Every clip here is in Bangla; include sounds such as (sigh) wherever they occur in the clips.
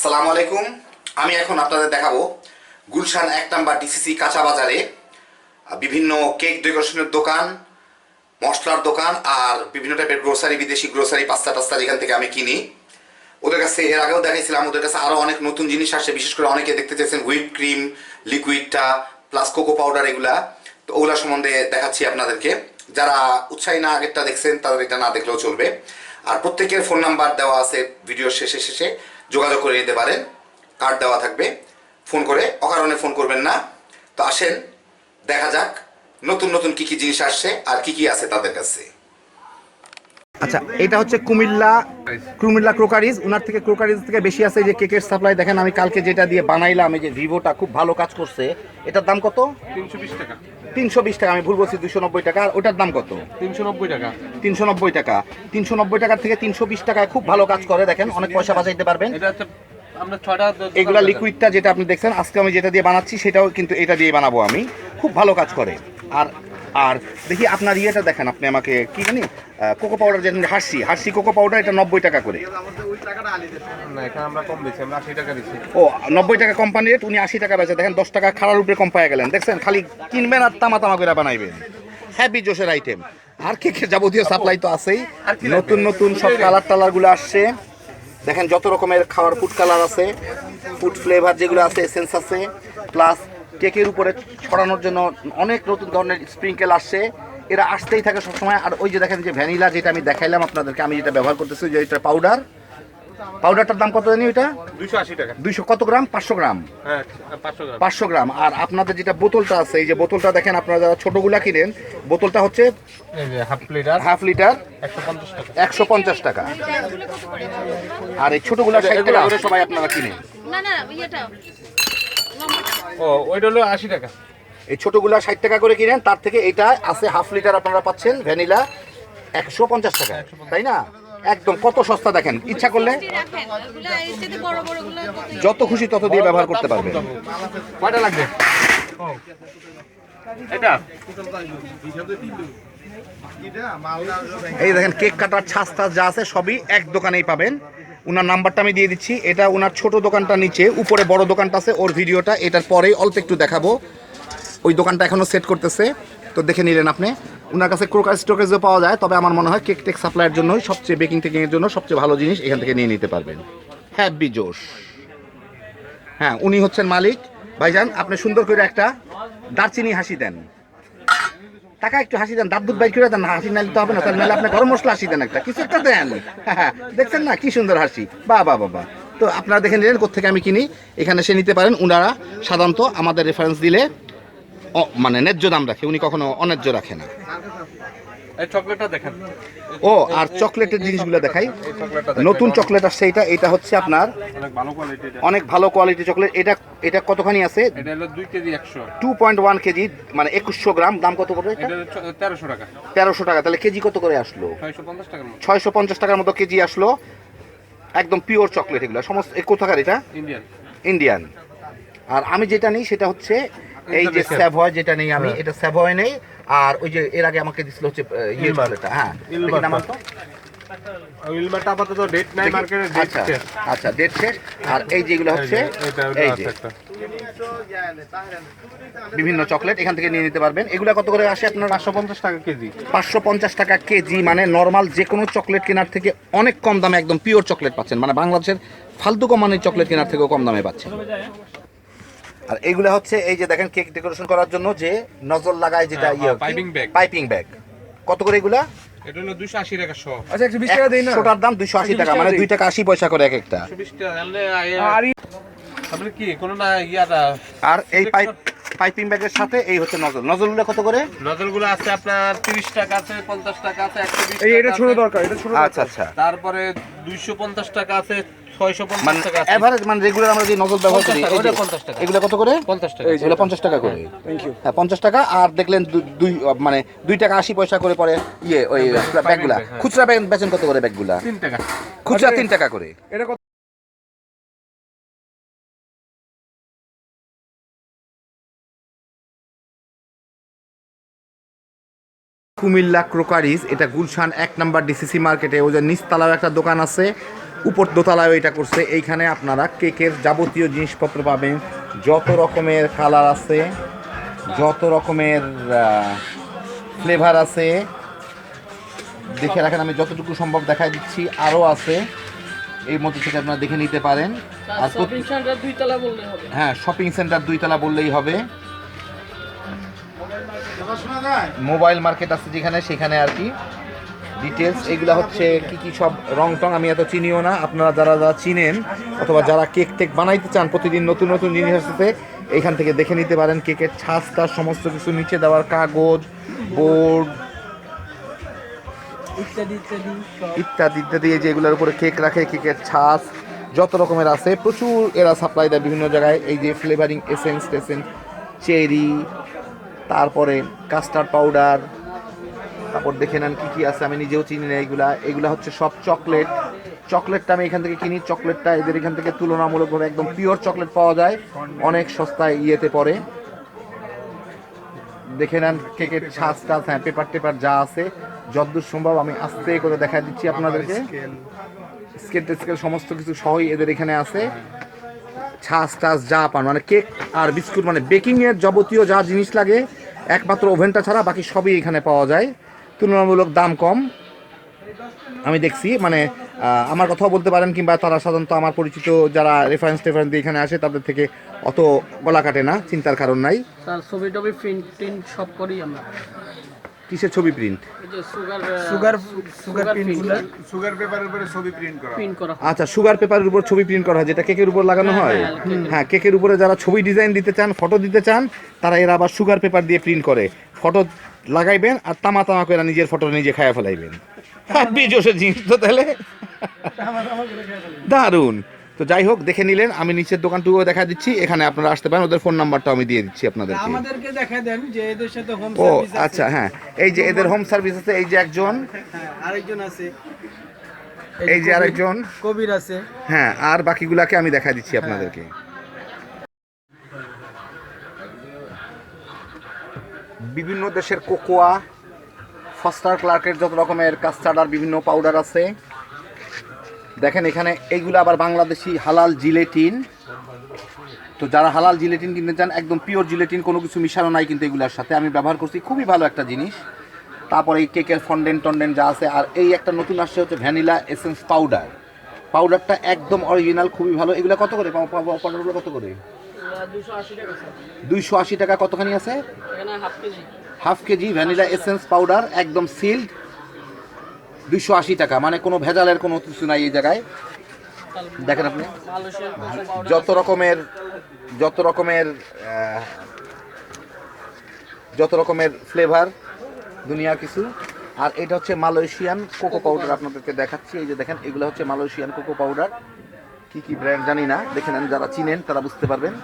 আসসালামু আলাইকুম। আমি এখন আপনাদের দেখাবো গুলশান এক নাম্বার ডিসিসি কাঁচা বাজারে বিভিন্ন কেক ডেকোরেশনের দোকান, মশলার দোকান আর বিভিন্ন টাইপের গ্রোসারি বিদেশি গ্রোসারি পাস্তা টাস্তা যেখান থেকে আমি কিনি। ওদের কাছে এর আগেও দেখাইছিলাম, ওদের কাছে আরও অনেক নতুন জিনিস আসছে, বিশেষ করে অনেকে দেখতে চাইছেন হুইপ ক্রিম লিকুইডটা প্লাস কোকো পাউডার এগুলা। তো ওগুলা সম্বন্ধে দেখাচ্ছি আপনাদেরকে। যারা উৎসাহী না, আগেরটা দেখছেন, তাদের এটা না দেখলেও চলবে। আর প্রত্যেকের ফোন নাম্বার দেওয়া আছে ভিডিওর শেষে শেষে। যোগাযোগ করে নিতে পারেন। কার্ড দেওয়া থাকবে। ফোন করে অকারণে ফোন করবেন না। তো আসেন দেখা যাক নতুন নতুন কি কি জিনিস আসছে আর কি কি আছে তাদের কাছে। আচ্ছা এটা হচ্ছে কুমিল্লা কুমিল্লা ক্রোকারিজ। ওনার থেকে ক্রোকারিজ থেকে বেশি আছে যে কেকের সাপ্লাই। দেখেন আমি কালকে যেটা দিয়ে বানাইলাম এই যে ভিভোটা খুব ভালো কাজ করছে। এটার দাম কত? তিনশো বিশ টাকা। তিনশো বিশ টাকা আমি ভুল বলছি দুশো নব্বই টাকা আর ওটার দাম কত? তিনশো নব্বই টাকা। তিনশো নব্বই টাকা। তিনশো নব্বই টাকার থেকে তিনশো বিশ টাকায় খুব ভালো কাজ করে দেখেন অনেক পয়সা বাঁচাইতে পারবেন। এগুলা লিকুইডটা যেটা আপনি দেখছেন আজকে আমি যেটা দিয়ে বানাচ্ছি সেটাও কিন্তু এটা দিয়ে বানাবো আমি। খুব ভালো কাজ করে। আর আর দেখি আপনার ইয়েটা দেখেন আপনি আমাকে কি জানি কোকো পাউডার যেটা হার্সি হার্সি কোকো পাউডার এটা নব্বই টাকা করে। ও নব্বই টাকা কোম্পানি রেট উনি আশি টাকা বেচে দেখেন দশ টাকা খাড়ার উপরে কম পায়ে গেলেন। দেখছেন খালি কিনবেন আর তামা তামা করে বানাইবেন। হ্যাপি জোশের আইটেম আর কে কে যাবতীয় সাপ্লাই তো আছেই। নতুন নতুন সব কালার টালারগুলো আসছে। দেখেন যত রকমের খাওয়ার ফুড কালার আছে ফুড ফ্লেভার যেগুলো আছে এসেন্স আছে প্লাস কেকের উপরে ছড়ানোর জন্য অনেক নতুন ধরনের স্প্রিঙ্কেল আসছে। এরা আসতেই থাকে সবসময়। আর ওই যে দেখেন যে ভ্যানিলা যেটা আমি দেখাইলাম আপনাদেরকে আমি যেটা ব্যবহার করতেছি যে এটা পাউডার পাউডারটার দাম কত জানি ওইটা? দুইশো আশি টাকা। দুইশো কত গ্রাম? পাঁচশো গ্রাম। হ্যাঁ পাঁচশো গ্রাম। আর আপনাদের যেটা বোতলটা আছে এই যে বোতলটা দেখেন আপনারা যারা ছোটগুলা কিনেন বোতলটা হচ্ছে হাফ লিটার হাফ লিটার একশো পঞ্চাশ টাকা। আর এই ছোটগুলা সবাই আপনারা কিনেন না না ইয়েটা লম্বাটা ও ওইটা হলো আশি টাকা। এই ছোটগুলা ষাট টাকা করে কিনেন তার থেকে এটা আছে হাফ লিটার আপনারা পাচ্ছেন ভ্যানিলা একশো পঞ্চাশ টাকা তাই না? একদম কত সস্তা দেখেন ইচ্ছা করলে যত খুশি তত দিয়ে ব্যবহার করতে পারবেন। কয়টা লাগবে? এটা? এই দেখেন কেক কাটার টাছ যা আছে সবই এক দোকানেই পাবেন। ওনার নাম্বারটা আমি দিয়ে দিচ্ছি। এটা ওনার ছোট দোকানটা নিচে, উপরে বড় দোকানটা আছে, ওর ভিডিওটা, এটার পরেই অল্প একটু দেখাবো। ওই দোকানটা এখনও সেট করতেছে। তো দেখে নিলেন আপনি। ওনার কাছে ক্রোকার স্টোকেজও পাওয়া যায়, তবে আমার মনে হয় কেক টেক সাপ্লাইয়ের জন্যই সবচেয়ে বেকিং টেকিংয়ের জন্য সবচেয়ে ভালো জিনিস এখান থেকে নিয়ে নিতে পারবেন। হ্যাপি জোশ হ্যাঁ উনি হচ্ছেন মালিক। ভাইজান, আপনি সুন্দর করে একটা দারচিনি হাসি দেন। টাকা একটু হাসি দেন, দাঁত দুধ বাইর করে দেন হাসি নালি তো হবে না, তাহলে নাহলে আপনি গরম মশলা হাসি দেন একটা। কিছু একটা দেন। (laughs) দেখছেন না, কি সুন্দর হাসি। বা বা বা তো আপনারা দেখে নিলেন কোথেকে আমি কিনি। এখানে সে নিতে পারেন, উনারা সাধারণত আমাদের রেফারেন্স দিলে মানে ন্যায্য দাম রাখে, উনি কখনো অন্যায্য রাখে না। ও আর চকলেটের জিনিসগুলো দেখাই। নতুন চকলেট আসছে এটা এটা হচ্ছে আপনার অনেক ভালো কোয়ালিটি চকলেট। এটা এটা কতখানি আছে? টু পয়েন্ট ওয়ান কেজি মানে একুশশো গ্রাম। দাম কত পড়বে তেরোশো টাকা। তেরোশো টাকা। তাহলে কেজি কত করে আসলো? ছয়শো পঞ্চাশ টাকার মতো। কেজি আসলো। একদম পিওর চকলেট এগুলো। সমস্ত কোথাকার এটা? ইন্ডিয়ান ইন্ডিয়ান আর আমি যেটা নিই সেটা হচ্ছে এই যে. স্যাভয় যেটা নেই আমি। এটা স্যাভয় নেই। আর ওই যে এর আগে আমাকে দিছিল হচ্ছে ইয়ে চকলেটটা হ্যাঁ। ইলমার দেখি তো। উইলমারটা আপাতত ডেট নাই। মার্কেটে ডেট আচ্ছা শেষ। আচ্ছা ডেট শেষ। আর এই যেগুলো হচ্ছে এই যে বিভিন্ন চকলেট এখান থেকে নিয়ে নিতে পারবেন। এগুলো কত করে আসে আপনার? পাঁচশো পঞ্চাশ টাকা কেজি। পাঁচশো পঞ্চাশ টাকা কেজি মানে নর্মাল যে কোনো চকলেট কেনার থেকে অনেক কম দামে একদম পিওর চকলেট পাচ্ছেন। মানে বাংলাদেশের ফালতু কোম্পানির চকলেট কেনার থেকেও কম দামে পাচ্ছেন। আর এইগুলো হচ্ছে এই যে দেখেন কেক ডেকোরেশন করার জন্য যে নজল লাগায় যেটা হ্যাঁ, ইয়ে piping bag। পাইপিং ব্যাগ কত করে এগুলা? এটা হলো দুশো আশি টাকা শ আচ্ছা একশো বিশ টাকা দিই না? একশোটার দাম দুইশো আশি টাকা মানে দুই। টাকা আশি পয়সা করে এক একটা। একশো বিশ টাকা তাহলে আপনি কি কোনো না ইয়াটা আর এই পাইপ পাইপিং ব্যাগের সাথে এই হচ্ছে নজল। নজলগুলো কত করে? নজলগুলো আছে আপনার তিরিশ টাকা আছে পঞ্চাশ টাকা আছে একশো বিশ এই এটা ছোট দরকার এটা ছোট আচ্ছা আচ্ছা। তারপরে দুইশো পঞ্চাশ টাকা আছে ছয়শো মানে টাকা এভারেজ মানে রেগুলার আমরা যে নজল ব্যবহার করি 50 টাকা, এই যে- ওটা 50 টাকা। এগুলো কত করে? পঞ্চাশ টাকা। এগুলো পঞ্চাশ টাকা করে। থ্যাংক ইউ হ্যাঁ পঞ্চাশ টাকা আর দেখলেন দুই মানে দুই টাকা আশি পয়সা করে পরে ইয়ে ওই ব্যাগগুলা। হ্যাঁ। খুচরা ব্যাগ বেচেন কত করে ব্যাগগুলা? টাকা। খুচরা তিন টাকা করে। এটা কুমিল্লা ক্রোকারিজ এটা গুলশান এক নাম্বার ডিসিসি মার্কেটে ওই যে নিচতলাও একটা দোকান আছে। উপর দোতলায় এটা করছে। এইখানে আপনারা কেকের যাবতীয় জিনিসপত্র পাবেন। যত রকমের কালার আছে যত রকমের ফ্লেভার আছে। দেখে রাখেন আমি যতটুকু সম্ভব দেখাই দিচ্ছি। আরও আছে। এই মধ্যে থেকে আপনারা দেখে নিতে পারেন। আর প্রতি- শপিং সেন্টার দুই তলা হবে। হ্যাঁ শপিং সেন্টার দুইতলা বললেই হবে। মোবাইল মার্কেট আছে যেখানে সেখানে আর কি। ডিটেলস এগুলো হচ্ছে কি কি সব রং টং আমি এত চিনিও না। আপনারা যারা যারা চিনেন অথবা যারা কেক টেক বানাইতে চান প্রতিদিন নতুন নতুন জিনিস আসতে এইখান থেকে দেখে নিতে পারেন কেকের ছাঁচটা সমস্ত কিছু নিচে দেওয়ার কাগজ বোর্ড ইত্যাদি ইত্যাদি ইত্যাদি ইত্যাদি এই যে এগুলোর উপরে কেক রাখে কেকের ছাঁচ যত রকমের আছে। প্রচুর এরা সাপ্লাই দেয় বিভিন্ন জায়গায় এই যে ফ্লেভারিং এসেন্স টেসেন্স চেরি তারপরে কাস্টার্ড পাউডার তারপর দেখে নেন, কী কী আছে, আমি নিজেও চিনি না এইগুলা। এগুলা হচ্ছে সব চকলেট। চকলেটটা আমি এখান থেকে কিনি। চকলেটটা এদের এখান থেকে তুলনামূলকভাবে একদম পিওর চকলেট পাওয়া যায়। অনেক সস্তায় ইয়েতে পড়ে। দেখে নেন কেকের ছাঁচ টাচ হ্যাঁ পেপার টেপার যা আছে। যতদূর সম্ভব আমি আস্তে করে দেখা দিচ্ছি আপনাদেরকে। স্কেল টেস্কেল সমস্ত কিছু সহই এদের এখানে আছে। ছাঁচ টাচ যা পান মানে কেক আর বিস্কুট মানে বেকিংয়ের যাবতীয় যা জিনিস লাগে, একমাত্র ওভেনটা ছাড়া বাকি সবই এখানে পাওয়া যায়। তুলনামূলক দাম কম। আমি দেখছি মানে আমার কথাও বলতে পারেন কিংবা তারা সাধারণত আমার পরিচিত যারা রেফারেন্স টেফারেন্স দিয়ে এখানে আসে তাদের থেকে অত গলা কাটে না চিন্তার কারণ নাই। স্যার ছবি টবি প্রিন্ট সব করি আমরা। কিসের ছবি প্রিন্ট সুগার সুগার সুগার পেপারের উপরে ছবি প্রিন্ট করা। প্রিন্ট করা আচ্ছা সুগার পেপারের উপর ছবি প্রিন্ট করা হয় যেটা কেকের উপর লাগানো হয় হ্যাঁ? কেকের উপরে। যারা ছবি ডিজাইন দিতে চান ফটো দিতে চান তারা এরা আবার সুগার পেপার দিয়ে প্রিন্ট করে। ফটো লাগাইবেন আর তামা তামা করে নিজের ফটো নিজে খায়া ফেলাইবেন। জোশের জিনিস তো তাহলে। দারুণ। তো যাই হোক দেখে নিলেন আমি নিচের দোকানটুকুও দেখা দিচ্ছি এখানে আপনারা আসতে পারেন ওদের ফোন নাম্বারটা আমি দিয়ে দিচ্ছি আপনাদের আমাদেরকে দেখা দেন যে এদের সাথে হোম ও সার্ভিস আছে। আচ্ছা হ্যাঁ। এই যে এদের হোম সার্ভিস আছে এই যে একজন। হ্যাঁ, আরেকজন আছে। এই যে আরেকজন। কবির আছে। হ্যাঁ আর বাকিগুলাকে আমি দেখা দিচ্ছি আপনাদেরকে। বিভিন্ন দেশের কোকোয়া, ফস্টার ক্লার্কের যত রকমের কাস্টার্ড আর বিভিন্ন পাউডার আছে। দেখেন এখানে এইগুলো আবার বাংলাদেশি হালাল জিলেটিন। তো যারা হালাল জিলেটিন কিনতে চান, একদম পিওর জিলেটিন, কোনো কিছু মিশানো নাই কিন্তু এগুলোর সাথে। আমি ব্যবহার করছি, খুবই ভালো একটা জিনিস। তারপরে এই কেকের ফন্ডেন্ট টন্ডেন যা আছে, আর এই একটা নতুন আসছে হচ্ছে ভ্যানিলা এসেন্স পাউডার। পাউডারটা একদম অরিজিনাল খুবই ভালো। এগুলো কত করে? পাউডারগুলো কত করে? দুইশো আশি টাকা কতখানি আছে? Half kg. Vanilla essence powder একদম সিল্ড। দুইশো আশি টাকা মানে কোনো ভেজালের কোনো কিছু নাই এই জায়গায়। দেখেন আপনি। যত রকমের যত রকমের যত রকমের ফ্লেভার দুনিয়ার কিছু। আর এটা হচ্ছে মালয়েশিয়ান কোকো পাউডার আপনাদেরকে দেখাচ্ছি। এই যে দেখেন এগুলো হচ্ছে মালয়েশিয়ান কোকো পাউডার। কি কি ব্র্যান্ড জানি না। দেখে নেন যারা চিনেন তারা বুঝতে পারবেন।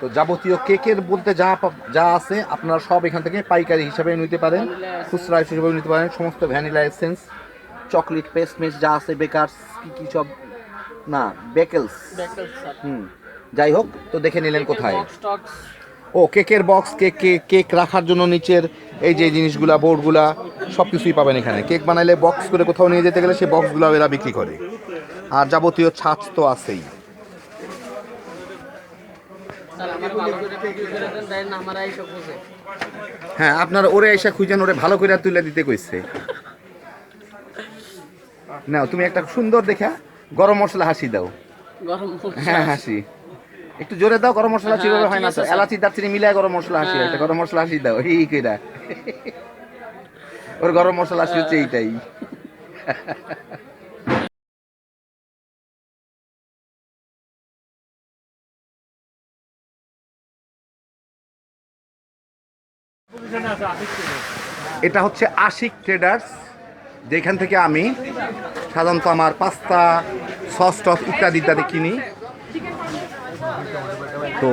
তো যাবতীয় কেকের বলতে যা যা আছে আপনারা সব এখান থেকে পাইকারি হিসাবে নিতে পারেন খুচরা হিসেবে নিতে পারেন সমস্ত ভ্যানিলা এসেন্স চকলেট পেস্টমেস যা আছে বেকারস কি কি সব না বেকেলস। হুম যাই হোক তো দেখে নিলেন কোথায়। ও কেকের বক্স কেক কেক কেক রাখার জন্য নিচের এই যে জিনিসগুলা বোর্ডগুলা সব কিছুই পাবেন এখানে। কেক বানাইলে বক্স করে কোথাও নিয়ে যেতে গেলে সেই বক্সগুলো এরা বিক্রি করে। আর যাবতীয় ছাঁচ তো আছেই। হ্যাঁ আপনার ওরে এসে খুঁজেন ওরে ভালো করে তুলে দিতে কইছে। না তুমি একটা সুন্দর দেখা গরম মশলা হাসি দাও। গরম হ্যাঁ হাসি। একটু জোরে দাও গরম মশলা হাসি হ্যাঁ, হয় না তো। এলাচি দারচিনি মিলায় গরম মশলা হাসি হ্যাঁ। একটা গরম মশলা হাসি দাও এই কইরা ওর গরম মশলা হাসি হচ্ছে এইটাই এটা হচ্ছে আশিক ট্রেডার্স যেখান থেকে আমি সাধারণত আমার পাস্তা সস টস ইত্যাদি ইত্যাদি কিনি তো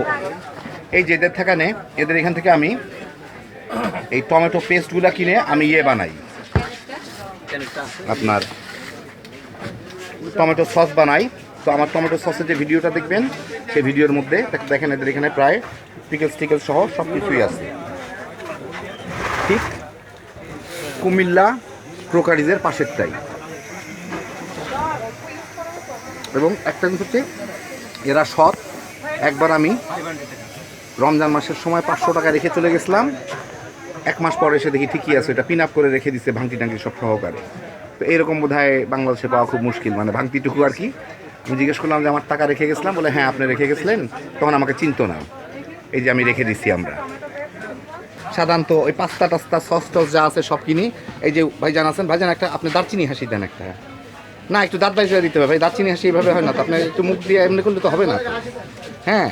এই যে এদের থাকানে এদের এখান থেকে আমি এই টমেটো পেস্টগুলো কিনে আমি ইয়ে বানাই। আপনার টমেটো সস বানাই। তো আমার টমেটো সসের যে ভিডিওটা দেখবেন, সেই ভিডিওর মধ্যে দেখেন এদের এখানে প্রায় পিকেলস টিকেলস সহ সব কিছুই আছে। ঠিক কুমিল্লা ক্রোকারিজের পাশেরটাই। এবং একটা জিনিস হচ্ছে এরা সৎ একবার আমি রমজান মাসের সময় পাঁচশো টাকা রেখে চলে গেছিলাম। এক মাস পরে এসে দেখি ঠিকই আছে এটা পিন আপ করে রেখে দিচ্ছে ভাঙতি টাঙ্কি সব সহকারে। তো এরকম বোধ হয় বাংলাদেশে পাওয়া খুব মুশকিল মানে ভাঙতিটুকু আর কি। আমি জিজ্ঞেস করলাম যে, আমার টাকা রেখে গেছিলাম? বলে হ্যাঁ আপনি রেখে গেছিলেন। তখন আমাকে চিনতো না। এই যে আমি রেখে দিচ্ছি আমরা। সাধারণত ওই পাস্তা টাস্তা, সস টস যা আছে সব কিনি। এই যে ভাইজান আছেন, ভাইজান, একটা আপনি দারচিনি হাসি দেন একটা। না, একটু দাঁত বাইরে দিতে হবে। ভাই, দারচিনি হাসি এইভাবে হয় না তো, আপনি একটু মুখ দিয়ে এমনি করলে তো হবে না। হ্যাঁ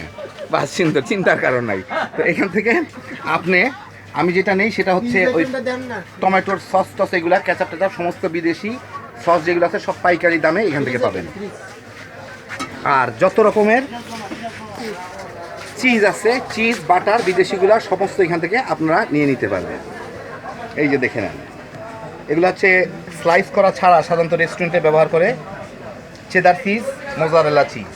বাস চিন্তা চিন্তার কারণ নাই। তো এখান থেকে আপনি আমি যেটা নেই সেটা হচ্ছে ওই টমেটোর সস টস এগুলো ক্যাচাপ ট্যাচাপ সমস্ত বিদেশি সস যেগুলো আছে সব পাইকারি দামে এখান থেকে পাবেন। আর যত রকমের চিজ আছে চিজ বাটার বিদেশিগুলা সমস্ত এখান থেকে আপনারা নিয়ে নিতে পারবেন। এই যে দেখে নেন এগুলো হচ্ছে স্লাইস করা ছাড়া সাধারণত রেস্টুরেন্টে ব্যবহার করে চেদার চিজ মোজারেলা চিজ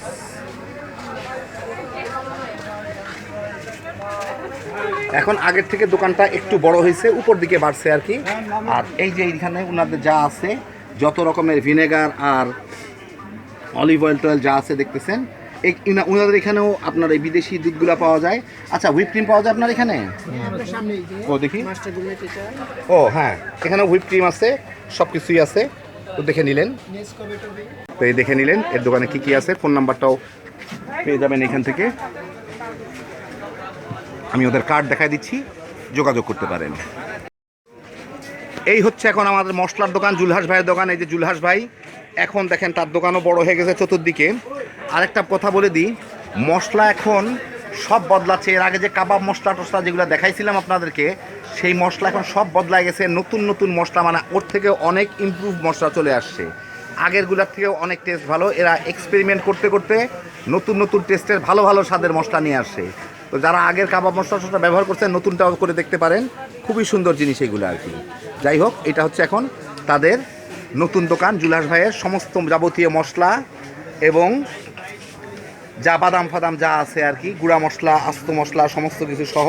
এখন আগের থেকে দোকানটা একটু বড় হয়েছে, উপর দিকে বাড়ছে আর কি। আর এই যে এইখানে ওনাদের যা আছে, যত রকমের ভিনেগার আর অলিভ অয়েল টয়েল যা আছে দেখতেছেন, এই ওনাদের এখানেও আপনার এই বিদেশি দুধগুলো পাওয়া যায়। আচ্ছা হুইপ ক্রিম পাওয়া যায় আপনার এখানে? ও, দেখি। ও হ্যাঁ এখানে হুইপ ক্রিম আছে সব কিছুই আছে। তো দেখে নিলেন। তো এই দেখে নিলেন, এর দোকানে কি কি আছে, ফোন নাম্বারটাও পেয়ে যাবেন এখান থেকে। আমি ওদের কার্ড দেখাই দিচ্ছি, যোগাযোগ করতে পারেন। এই হচ্ছে এখন আমাদের মশলার দোকান, জুলহাস ভাইয়ের দোকান। এই যে জুলহাস ভাই, এখন দেখেন তার দোকানও বড় হয়ে গেছে চতুর্দিকে। আরেকটা কথা বলে দিই, মশলা এখন সব বদলাচ্ছে। এর আগে যে কাবাব মশলা টসলা যেগুলো দেখাইছিলাম আপনাদেরকে, সেই মশলা এখন সব বদলায় গেছে। নতুন নতুন মশলা মানে ওর থেকে অনেক ইমপ্রুভ মশলা চলে আসছে। আগেরগুলোর থেকেও অনেক টেস্ট ভালো। এরা এক্সপেরিমেন্ট করতে করতে নতুন নতুন টেস্টের ভালো ভালো স্বাদের মশলা নিয়ে আসে তো যারা আগের কাবাব মশলা টসলা ব্যবহার করছেন, নতুনটাও করে দেখতে পারেন। খুবই সুন্দর জিনিস এগুলো আর কি। যাই হোক, এটা হচ্ছে এখন তাদের নতুন দোকান, জুলাস ভাইয়ের সমস্ত যাবতীয় মশলা এবং যা বাদাম ফাদাম যা আছে আর কি, গুঁড়া মশলা, আস্ত মশলা, সমস্ত কিছু সহ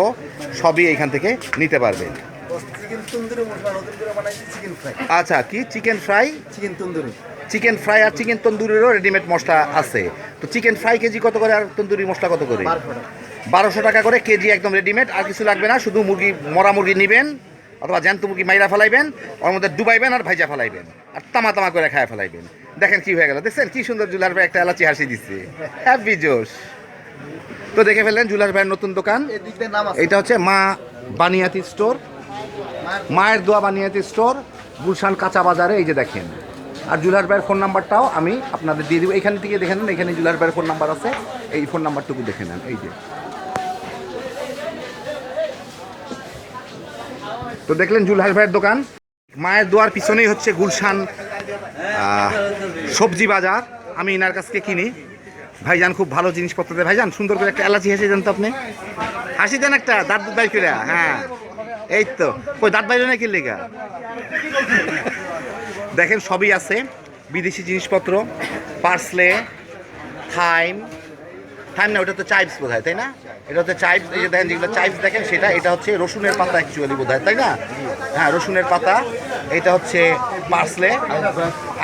সবই এখান থেকে নিতে পারবেন। আচ্ছা কি? Chicken fry? Chicken tandoori chicken fry আর চিকেন তন্দুরিরও রেডিমেড মশলা আছে। তো চিকেন ফ্রাই কেজি কত করে আর তন্দুরি মশলা কত করে? বারোশো টাকা করে কেজি একদম রেডিমেড আর কিছু লাগবে না শুধু মুরগি মরা মুরগি নেবেন অথবা জ্যান্ত মুরগি মাইরা ফেলাইবেন ওর মধ্যে ডুবাইবেন আর ভাইজা ফেলাইবেন আর তামা তামা করে খায় ফেলাইবেন। দেখেন কি হয়ে গেল দেখছেন? কি সুন্দর জুলার ভাই একটা এলাচি হাসি দিচ্ছে হ্যাপি জোশ। তো দেখে ফেললেন জুলার ভাইয়ের নতুন দোকান। এটা হচ্ছে মা বানিয়াতি স্টোর। মায়ের দোয়া বানিয়াতি স্টোর গুলশান কাঁচা বাজারে এই যে দেখেন। আর জুলার ভাইয়ের ফোন নাম্বারটাও আমি আপনাদের দিয়ে দিব। এখান থেকে দেখে নেন এখানে জুলার ভাইয়ের ফোন নাম্বার আছে এই ফোন নাম্বারটুকু দেখে নেন এই যে। তো দেখলেন জুলহাস ভাইয়ের দোকান। মায়ের দোয়ার পিছনেই হচ্ছে গুলশান সবজি বাজার। আমি এনার কাছ থেকে কিনি। ভাইজান খুব ভালো জিনিসপত্র দেয়। ভাইজান, সুন্দর করে একটা এলাচি হেসে দেন তো আপনি। হাসি দেন একটা, দাঁত দুধ বাই করে হ্যাঁ। এই তো ওই দাঁত বাইরে না কি লেগা? দেখেন সবই আছে। বিদেশি জিনিসপত্র, পার্সলে, থাইম থাইম না, ওটা তো চাইপস বোধ হয় তাই না? এটা হচ্ছে চাইপস এই যে দেখেন, যেগুলো চাইপস দেখেন, সেটা, এটা হচ্ছে রসুনের পাতা অ্যাকচুয়ালি বোধ হয় তাই না? হ্যাঁ রসুনের পাতা, এটা হচ্ছে পার্সলে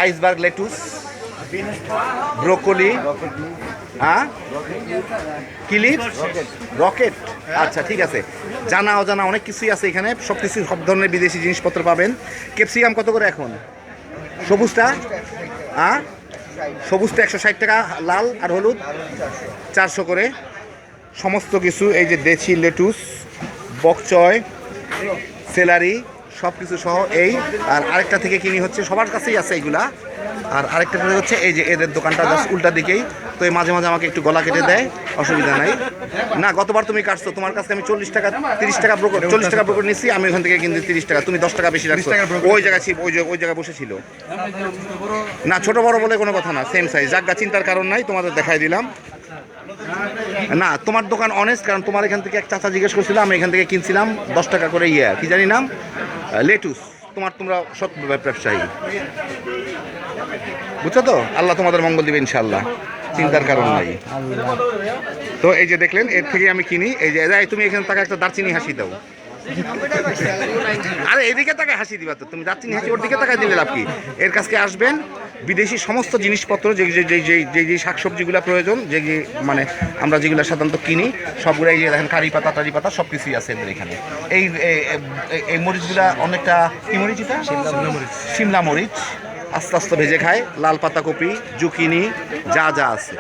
আইসবার্গ লেটুস ব্রোকলি হ্যাঁ? কিলিপ রকেট আচ্ছা ঠিক আছে। জানা, অজানা অনেক কিছুই আছে এখানে সব কিছু সব ধরনের বিদেশি জিনিসপত্র পাবেন। ক্যাপসিকাম কত করে এখন? সবুজটা? হ্যাঁ? সবুজটা একশো ষাট টাকা, লাল আর হলুদ চারশো করে। সমস্ত কিছু, এই যে দেশি লেটুস বকচয় সেলারি সব কিছু সহ এই। আর আরেকটা থেকে কিনি হচ্ছে, সবার কাছেই আছে এইগুলা আর আরেকটা থেকে হচ্ছে এই যে এদের দোকানটা জাস্ট উল্টা দিকেই। তো এই মাঝে মাঝে আমাকে একটু গলা কেটে দেয় অসুবিধা নাই। না গতবার তুমি কাটছো তোমার কাছে আমি চল্লিশ টাকা তিরিশ টাকা ব্রোকর চল্লিশ টাকা ব্রোকর নিচ্ছি আমি ওখান থেকে কিন্তু তিরিশ টাকা তুমি দশ টাকা বেশি রাখছো। ওই জায়গায় ছিল ওই ওই জায়গায় বসেছিল না ছোট বড় বলে কোনো কথা না সেম সাইজ জাগা চিন্তার কারণ নাই তোমাদের দেখাই দিলাম। না তোমার দোকান অনেস্ট কারণ তোমার এখান থেকে এক চাচা জিজ্ঞেস করছিলাম আমি এখান থেকে কিনছিলাম দশ টাকা করে ইয়ে কি জানি নাম? লেটুস তোমার তোমরা সৎ ব্যবসায়ী। বুঝছ তো? আল্লাহ তোমাদের মঙ্গল দিবে ইনশাল্লাহ চিন্তার কারণ নাই। তো এই যে দেখলেন, এর থেকে আমি কিনি। এই যে তুমি এখানে তাকে একটা দারচিনি হাসি দাও। আরে এদিকে তাকে হাসি দিবা তো। তুমি যাচ্ছি হাসি ওর দিকে তাকায় দিলে লাভ কি? এর কাছে আসবেন বিদেশি সমস্ত জিনিসপত্র যে যে যে যে যে শাকসবজিগুলো প্রয়োজন যে যে মানে আমরা যেগুলো সাধারণত কিনি সবগুলো এই যে দেখেন কারি পাতা টারি পাতা সব কিছুই আছে এদের এখানে। এই এই- মরিচগুলা অনেকটা কি মরিচ এটা? সিমলা মরিচ। আস্তে আস্তে ভেজে খায়। লাল পাতা কপি জুকিনি যা যা আছে।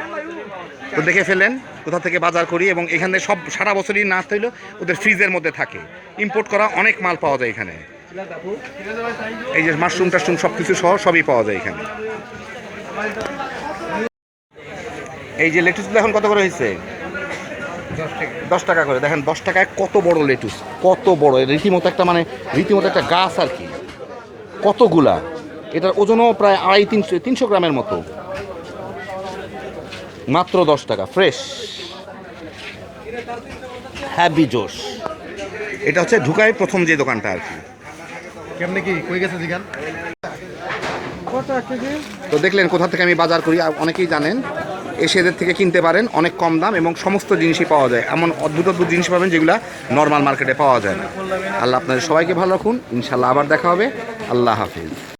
তো দেখে ফেলেন কোথা থেকে বাজার করি এবং এখানে সব সারা বছরই না হইলেও ওদের ফ্রিজের মধ্যে থাকে। ইম্পোর্ট করা অনেক মাল পাওয়া যায় এখানে। এই যে মাশরুম টাশরুম সব কিছু সহ সবই পাওয়া যায় এখানে। এই যে লেটুসগুলো এখন কত করে হয়েছে? দশ টাকা করে। দেখেন দশ টাকায় কত বড় লেটুস কত বড়। রীতিমতো একটা মানে রীতিমতো একটা গাছ আর কি। কতগুলা? এটার ওজনও প্রায় আড়াই তিনশো তিনশো গ্রামের মতো। মাত্র দশ টাকা ফ্রেশ। হ্যাভি জোশ। এটা হচ্ছে ঢুকাই প্রথম যে দোকানটা আর কি। কেমনে কি? কই গেছে জিগান? তো দেখলেন কোথা থেকে আমি বাজার করি আর অনেকেই জানেন এসে এদের থেকে কিনতে পারেন অনেক কম দাম এবং সমস্ত জিনিসই পাওয়া যায়। এমন অদ্ভুত অদ্ভুত জিনিস পাবেন যেগুলো নর্মাল মার্কেটে পাওয়া যায় না। আল্লাহ আপনাদের সবাইকে ভালো রাখুন ইনশাল্লাহ আবার দেখা হবে। আল্লাহ হাফিজ।